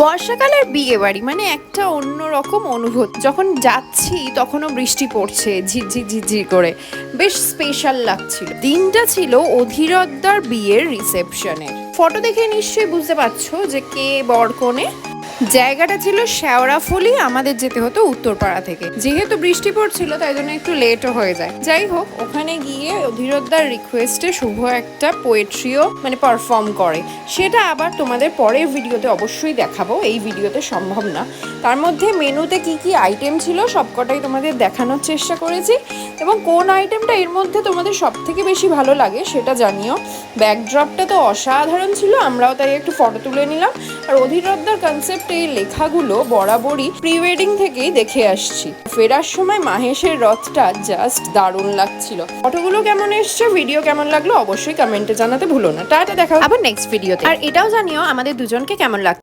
বর্ষাকালের বিয়ে বাড়ি মানে একটা অন্যরকম অনুভূতি। যখন যাচ্ছি, তখনও বৃষ্টি পড়ছে ঝিরঝির ঝিরঝির করে। বেশ স্পেশাল লাগছিল। দিনটা ছিল অধীরদ্দার বিয়ের রিসেপশনের ফটো দেখে নিশ্চয়ই বুঝতে পারছ যে কে বর কনে জায়গাটা ছিল শেওড়াফুলি আমাদের যেতে হতো উত্তরপাড়া থেকে। যেহেতু বৃষ্টি পড়ছিল, তাই জন্য একটু লেটও হয়ে যায়। যাই হোক, ওখানে গিয়ে অধীরদ্দার রিকোয়েস্টে শুভ একটা পোয়েট্রিও মানে পারফর্ম করে। সেটা আবার তোমাদের পরের ভিডিওতে অবশ্যই দেখাবো। এই ভিডিওতে সম্ভব না। তার মধ্যে মেনুতে কি কি আইটেম ছিল, সবকটাই তোমাদের দেখানোর চেষ্টা করেছি। এবং কোন আইটেমটা এর মধ্যে তোমাদের সব থেকে বেশি ভালো লাগে, সেটা জানিও। ব্যাকড্রপটা তো অসাধারণ ছিল, আমরাও তাই একটু ফটো তুলে নিলাম। আর অধীরদ্দার কনসেপ্ট এই লেখাগুলো বরাবরই প্রি ওয়েডিং থেকেই দেখে আসছি। ফেরার সময় মাহেশের রথটা জাস্ট দারুণ লাগছিল। ফটোগুলো কেমন এসছে ভিডিও কেমন লাগল অবশ্যই কমেন্টে জানাতে ভুলো না। টাটা দেখা আবার নেক্সট ভিডিওতে আর এটাও জানিও আমাদের দুজনকে কেমন লাগছে।